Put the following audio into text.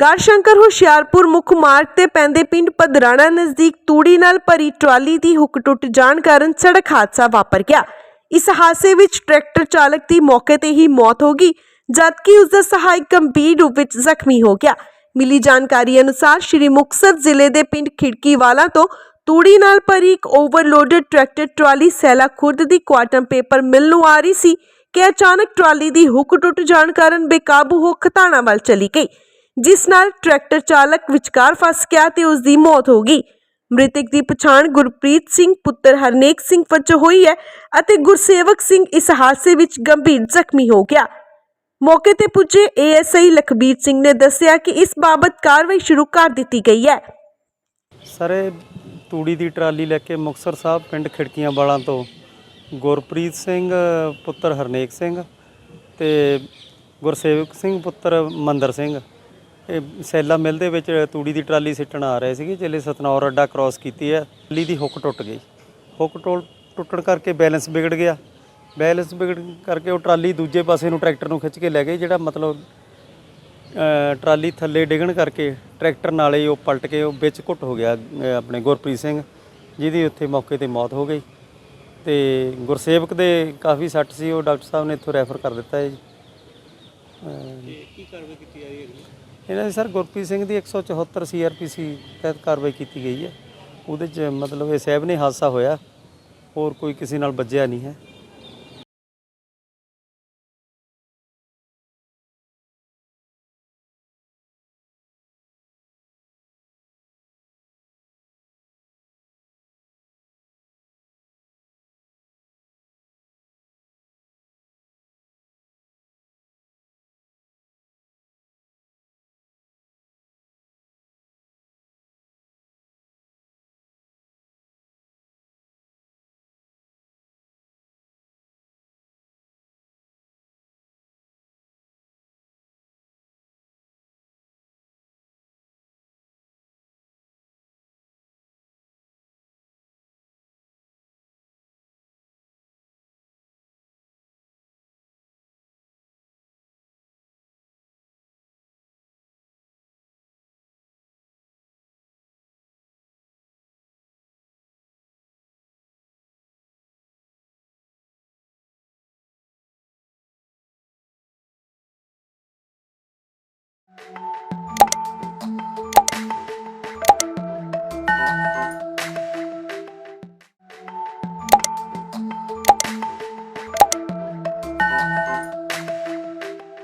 ਗੜਸ਼ੰਕਰ ਹੁਸ਼ਿਆਰਪੁਰ ਮੁੱਖ ਮਾਰਗ ਤੇ ਪੈਂਦੇ ਪਿੰਡ ਪਧਰਾਣਾ ਨਜ਼ਦੀਕ ਤੂੜੀ ਨਾਲ ਭਰੀ ਟਰਾਲੀ ਦੀ ਹੁੱਕ ਟੁੱਟ ਜਾਣ ਕਾਰਨ ਸੜਕ ਹਾਦਸਾ ਵਾਪਰ ਗਿਆ। ਇਸ ਹਾਦਸੇ ਵਿੱਚ ਟਰੈਕਟਰ ਚਾਲਕ ਦੀ ਮੌਕੇ ਤੇ ਹੀ ਮੌਤ ਹੋ ਗਈ, ਜਦਕਿ ਉਸ ਦਾ ਸਹਾਇਕ ਗੰਭੀਰ ਰੂਪ ਵਿੱਚ ਜ਼ਖਮੀ ਹੋ ਗਿਆ। ਮਿਲੀ ਜਾਣਕਾਰੀ ਅਨੁਸਾਰ ਸ਼੍ਰੀ ਮੁਕਤਸਰ ਜ਼ਿਲ੍ਹੇ ਦੇ ਪਿੰਡ ਖਿੜਕੀਵਾਲਾ ਤੋਂ ਤੂੜੀ ਨਾਲ ਭਰੀ ਇੱਕ overloaded tractor trolley Saila Khurd ਦੀ ਕੁਆਟਮ ਪੇਪਰ ਮਿਲ ਨੂੰ ਆ ਰਹੀ ਸੀ ਕਿ ਅਚਾਨਕ ਟਰਾਲੀ ਦੀ ਹੁੱਕ ਟੁੱਟ ਜਾਣ ਕਾਰਨ ਬੇਕਾਬੂ ਹੋ ਖਤਾਣਾ ਵੱਲ ਚਲੀ ਗਈ। ਜਿਸ ਨਾਲ ਟਰੈਕਟਰ ਚਾਲਕ ਵਿਚਕਾਰ ਫਸ ਗਿਆ ਤੇ ਉਸ ਦੀ ਮੌਤ ਹੋ ਗਈ। ਮ੍ਰਿਤਕ ਦੀ ਪਛਾਣ ਗੁਰਪ੍ਰੀਤ ਸਿੰਘ, ਪੁੱਤਰ ਹਰਨੇਕ ਸਿੰਘ ਵਜੋਂ ਹੋਈ ਹੈ ਅਤੇ ਗੁਰਸੇਵਕ ਸਿੰਘ ਇਸ ਹਾਦਸੇ ਵਿੱਚ ਗੰਭੀਰ ਜ਼ਖਮੀ ਹੋ ਗਿਆ। ਮੌਕੇ ਤੇ ਪੁੱਜੇ ਏਐਸਆਈ ਲਖਬੀਰ ਸਿੰਘ ਨੇ ਦੱਸਿਆ ਕਿ ਇਸ ਬਾਬਤ ਕਾਰਵਾਈ ਸ਼ੁਰੂ ਕਰ ਦਿੱਤੀ ਗਈ ਹੈ। ਸਰ, ਇਹ ਤੂੜੀ ਦੀ ਟਰਾਲੀ ਲੈ ਕੇ ਮੁਕਤਸਰ ਸਾਹਿਬ ਪਿੰਡ ਖਿੜਕੀਆਂ ਵਾਲਾਂ ਤੋਂ ਗੁਰਪ੍ਰੀਤ ਸਿੰਘ, ਪੁੱਤਰ ਹਰਨੇਕ ਸਿੰਘ ਤੇ ਗੁਰਸੇਵਕ ਸਿੰਘ, ਪੁੱਤਰ ਮੰਦਰ ਸਿੰਘ ਸੈਲਾ ਮਿਲ ਦੇ ਵਿੱਚ ਤੂੜੀ ਦੀ ਟਰਾਲੀ ਸਿੱਟਣ ਆ ਰਹੇ ਸੀਗੇ ਜਿਹੜੇ ਸਤਨੌਰ ਅੱਡਾ ਕ੍ਰਾਸ ਕੀਤੀ ਹੈ। ਟਰਾਲੀ ਦੀ ਹੁੱਕ ਟੁੱਟ ਗਈ। ਹੁੱਕ ਟੁੱਟ ਟੁੱਟਣ ਕਰਕੇ ਬੈਲੈਂਸ ਵਿਗੜ ਗਿਆ। ਬੈਲੈਂਸ ਵਿਗੜ ਕਰਕੇ ਉਹ ਟਰਾਲੀ ਦੂਜੇ ਪਾਸੇ ਨੂੰ ਟਰੈਕਟਰ ਨੂੰ ਖਿੱਚ ਕੇ ਲੈ ਗਈ ਜਿਹੜਾ ਮਤਲਬ ਟਰਾਲੀ ਥੱਲੇ ਡਿੱਗਣ ਕਰਕੇ ਟਰੈਕਟਰ ਨਾਲੇ ਉਹ ਪਲਟ ਕੇ ਉਹ ਵਿੱਚ ਘੁੱਟ ਹੋ ਗਿਆ ਆਪਣੇ ਗੁਰਪ੍ਰੀਤ ਸਿੰਘ, ਜਿਹਦੀ ਉੱਥੇ ਮੌਕੇ ਤੇ ਮੌਤ ਹੋ ਗਈ। ਤੇ ਗੁਰਸੇਵਕ ਦੇ ਕਾਫੀ ਸੱਟ ਸੀ, ਉਹ ਡਾਕਟਰ ਸਾਹਿਬ ਨੇ ਇੱਥੋਂ ਰੈਫਰ ਕਰ ਦਿੱਤਾ ਹੈ ਜੀ। ਕੀ ਕਾਰਵਾਈ ਕੀਤੀ ਜਾ ਰਹੀ ਹੈ ਇਹਨਾਂ ਦੀ ਸਰ ਗੁਰਪ੍ਰੀਤ ਸਿੰਘ ਦੀ 174 ਸੀਆਰਪੀਸੀ ਤਹਿਤ ਕਾਰਵਾਈ ਕੀਤੀ ਗਈ ਹੈ। ਉਹਦੇ ਚ ਮਤਲਬ ਇਹ ਸਹਿਬ ਨੇ ਹਾਦਸਾ ਹੋਇਆ, ਹੋਰ ਕੋਈ ਕਿਸੇ ਨਾਲ ਵੱਜਿਆ ਨਹੀਂ ਹੈ।